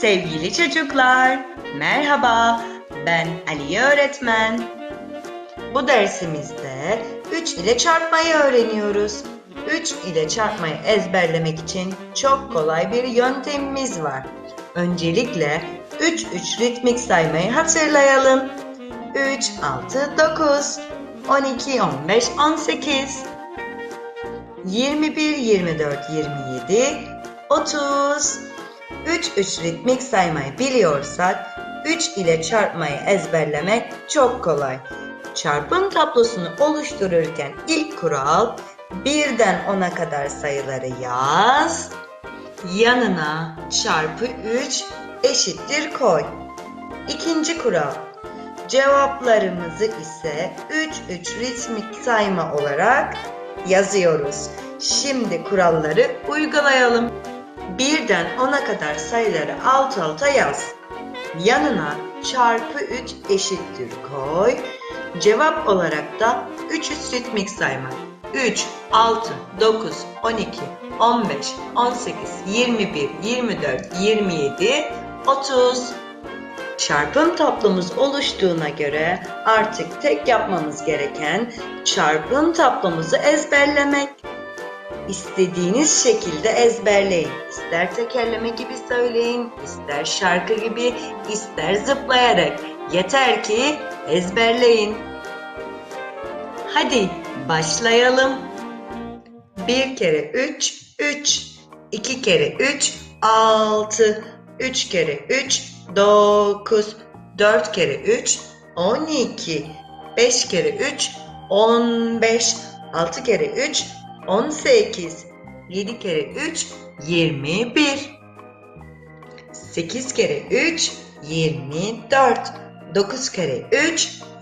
Sevgili çocuklar, merhaba. Ben Ali öğretmen. Bu dersimizde 3 ile çarpmayı öğreniyoruz. 3 ile çarpmayı ezberlemek için çok kolay bir yöntemimiz var. Öncelikle 3 3 ritmik saymayı hatırlayalım. 3 6 9 12 15 18 21 24 27 30 3 3 ritmik saymayı biliyorsak 3 ile çarpmayı ezberlemek çok kolay. Çarpım tablosunu oluştururken ilk kural birden 10'a kadar sayıları yaz. Yanına çarpı 3 eşittir koy. İkinci kural cevaplarımızı ise 3 3 ritmik sayma olarak yazıyoruz. Şimdi kuralları uygulayalım. Birden 10'a kadar sayıları alt alta yaz. Yanına çarpı 3 eşittir koy. Cevap olarak da 3 3 ritmik sayma. 3, 6, 9, 12, 15, 18, 21, 24, 27, 30. Çarpım tablomuz oluştuğuna göre artık tek yapmamız gereken çarpım tablomuzu ezberlemek. İstediğiniz şekilde ezberleyin. İster tekerleme gibi söyleyin, ister şarkı gibi, ister zıplayarak. Yeter ki ezberleyin. Hadi başlayalım. Bir kere üç, üç. İki kere üç, altı. Üç kere üç, dokuz. Dört kere üç, on iki. Beş kere üç, on beş. Altı kere üç, 18 7 kere 3 21 8 kere 3 24 9 kere 3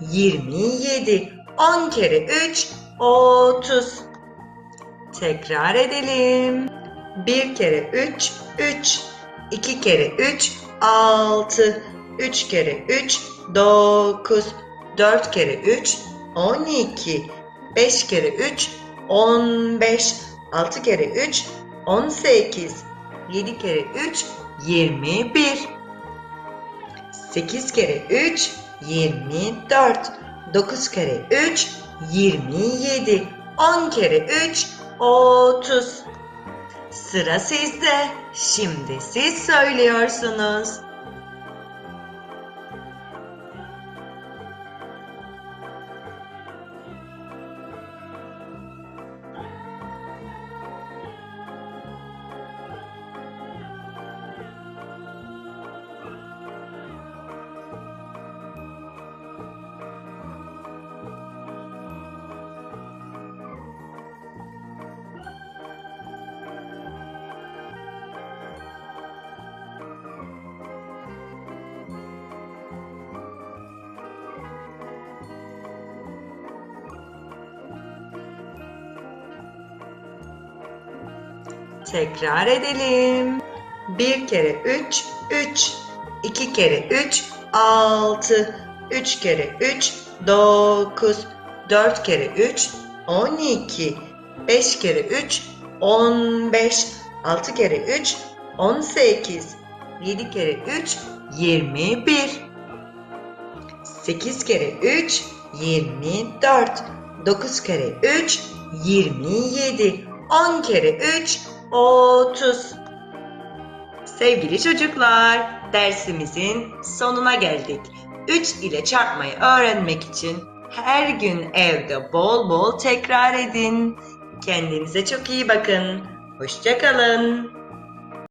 27 10 kere 3 30 Tekrar edelim. 1 kere 3 3 2 kere 3 6 3 kere 3 9 4 kere 3 12 5 kere 3 15 6 kere 3 18 7 kere 3 21 8 kere 3 24 9 kere 3 27 10 kere 3 30 Sıra sizde. Şimdi siz söylüyorsunuz. Tekrar edelim. 1 kere 3 3 2 kere 3 6 3 kere 3 9 4 kere 3 12 5 kere 3 15 6 kere 3 18 7 kere 3 21 8 kere 3 24 9 kere 3 27 10 kere 3 30 Sevgili çocuklar, dersimizin sonuna geldik. 3 ile çarpmayı öğrenmek için her gün evde bol bol tekrar edin. Kendinize çok iyi bakın. Hoşçakalın.